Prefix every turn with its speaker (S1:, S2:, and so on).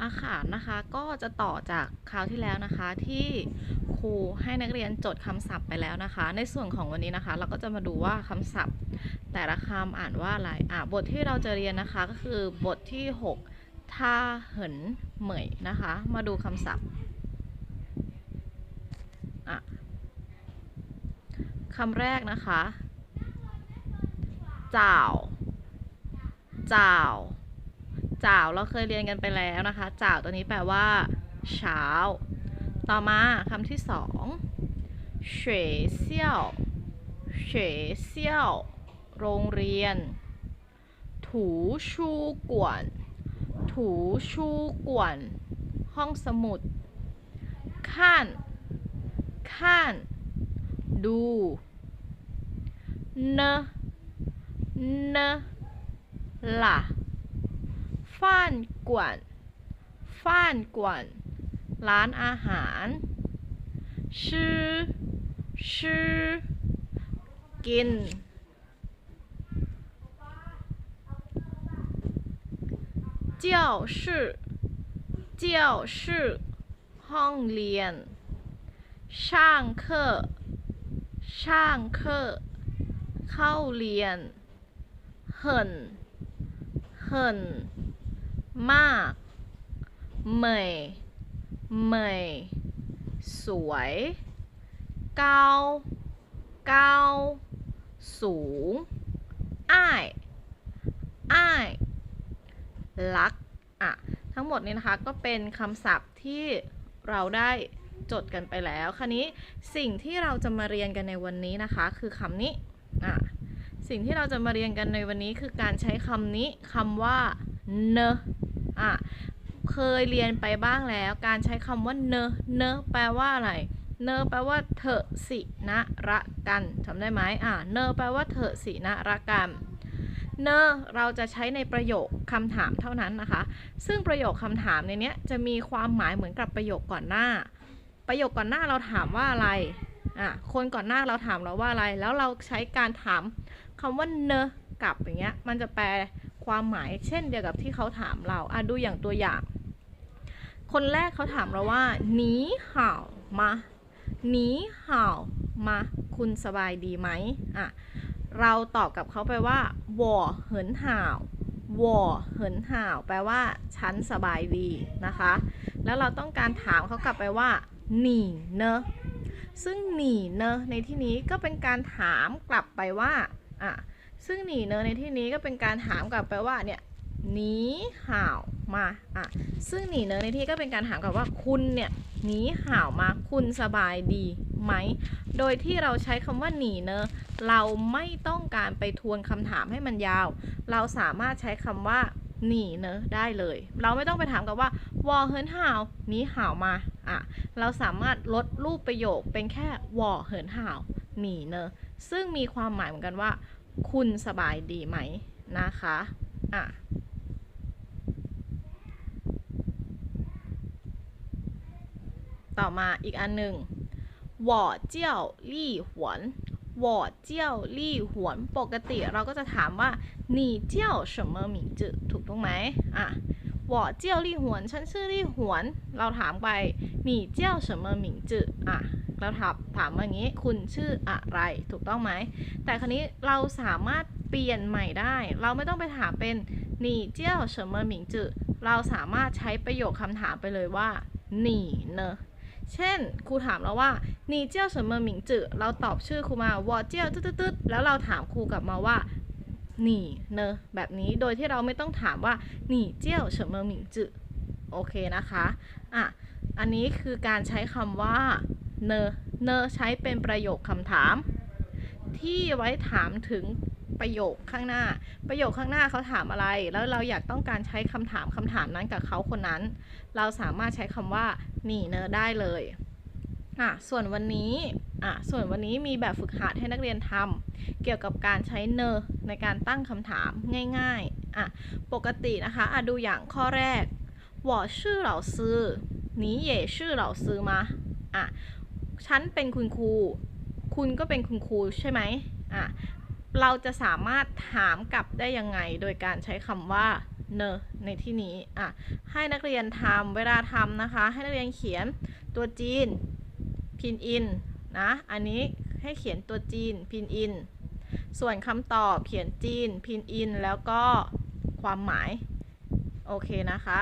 S1: อาค่ะนะคะ ก็จะต่อจากคราวที่แล้วนะคะ ที่ครูให้นักเรียนจดคำศัพท์ไปแล้วนะคะ ในส่วนของวันนี้นะคะ เราก็จะมาดูว่าคำศัพท์ แต่ละคำอ่านว่าอะไรอะบทที่เราจะเรียนนะคะก็คือบทที่ 6ท่าเหินเหมยนะคะ มาดูคำศัพท์อะคำแรกนะคะจ่าวจ่าว จ่าวเราเคยเรียนกันไปแล้วนะคะจ่าวตัวนี้แปลว่า เช้า ต่อมาคำที่สองเฉยเซี่ยวเฉยเซี่ยว โรงเรียน ถูชูกวน ถูชูกวน ห้องสมุดขั้นขั้นดูเนเนล่ะ 饭馆，饭馆，兰阿า师，师า，教室，教室，ห้，上课，上课，เข้，很，很。 มากเหมยเหมยสวยเกาเกาสูงอ้ายอ้ายรักอะ ทั้งหมดนี้นะคะก็เป็นคำศัพท์ที่เราได้จดกันไปแล้ว คราวนี้สิ่งที่เราจะมาเรียนกันในวันนี้นะคะ คือคำนี้อะสิ่งที่เราจะมาเรียนกันในวันนี้คือการใช้คำนี้คำว่าเน อะเคยเรียนไปบ้างแล้ว การใช้คำว่าเนเนแปลว่าอะไร เนแปลว่าเถอะสินะระกันจำได้ไหมอะเนแปลว่าเถอะสินะระกันเนเราจะใช้ในประโยคคำถามเท่านั้นนะคะ ซึ่งประโยคคำถามในนี้จะมีความหมายเหมือนกับประโยคก่อนหน้า ประโยคก่อนหน้าเราถามว่าอะไรอะคนก่อนหน้าเราถามเราว่าอะไร แล้วเราใช้การถามคำว่าเนกลับอย่างเงี้ยมันจะแปล ความหมายเช่นเดียวกับที่เขาถามเราอะดูอย่างตัวอย่าง คนแรกเขาถามเราว่าหนีห่ามาหนีห่ามาคุณสบายดีไหมอะเราตอบกับเขาไปว่าวอเหินห่าววอเหินห่าว แปลว่าฉันสบายดีนะคะ แล้วเราต้องการถามเขากลับไปว่าหนีเนอะซึ่งหนีเนอะในที่นี้ก็เป็นการถามกลับไปว่าอะ ซึ่งหนีเนอในที่นี้ก็เป็นการถามกลับไปว่าเนี่ยหนีห่าวมาอะซึ่งหนีเนอในที่ก็เป็นการถามกลับว่าคุณเนี่ยหนีห่าวมาคุณสบายดีไหม โดยที่เราใช้คำว่าหนีเนอเราไม่ต้องการไปทวนคำถามให้มันยาว เราสามารถใช้คำว่าหนีเนอะได้เลย เราไม่ต้องไปถามกับว่าวอเฮินห่าวหนีห่าวมาอะเราสามารถลดรูปประโยคเป็นแค่วอเหินห่าวหนีเนอะซึ่งมีความหมายเหมือนกันว่า คุณสบายดีไหมนะคะ อ่ะ ต่อมาอีกอันหนึ่ง我叫ลี่หวน我叫ลี่หวน ปกติเราก็จะถามว่า你叫什么名字ถูกต้องไหมอ่ะ我叫ลี่หวน ฉันชื่อลี่หวน เราถามไป你叫什么名字อ่ะ เราถามถามว่าอย่างนี้คุณชื่ออะไรถูกต้องไหม แต่ครนี้เราสามารถเปลี่ยนใหม่ได้ เราไม่ต้องไปถามเป็นหนีเจ้าเฉิมเมอหมิงจือเราสามารถใช้ประโยคคำถามไปเลยว่าหนีเนอะเช่นครูถามเราว่าหนีเจ้าเฉิมเมอหมิงจือเราตอบชื่อครูมาวอเจ้าตึ๊ดๆแล้วเราถามครูกลับมาว่าหนีเนอะแบบนี้โดยที่เราไม่ต้องถามว่าหนีเจ้าเฉิมเมอหมิงจือโอเคนะคะอะอันนี้คือการใช้คำว่า เนเนใช้เป็นประโยคคำถาม ที่ไว้ถามถึงประโยคข้างหน้า ประโยคข้างหน้าเขาถามอะไร แล้วเราอยากต้องการใช้คำถามคำถามนั้นกับเขาคนนั้น เราสามารถใช้คำว่าหนีเนอได้เลย อ่ะ ส่วนวันนี้ อ่ะ ส่วนวันนี้มีแบบฝึกหัดให้นักเรียนทำเกี่ยวกับการใช้เนอในการตั้งคำถามง่ายๆ อ่ะ ปกตินะคะ อ่ะดูอย่างข้อแรก我是老师你也是老师吗อ่ะ ฉันเป็นคุณครู คุณก็เป็นคุณครูใช่ไหมอะเราจะสามารถถามกลับได้ยังไง โดยการใช้คำว่าเนอในที่นี้อะให้นักเรียนทำเวลาทำนะคะ ให้นักเรียนเขียนตัวจีนพินอินนะอันนี้ให้เขียนตัวจีนพินอิน ส่วนคำตอบเขียนจีนพินอิน แล้วก็ความหมาย โอเคนะคะ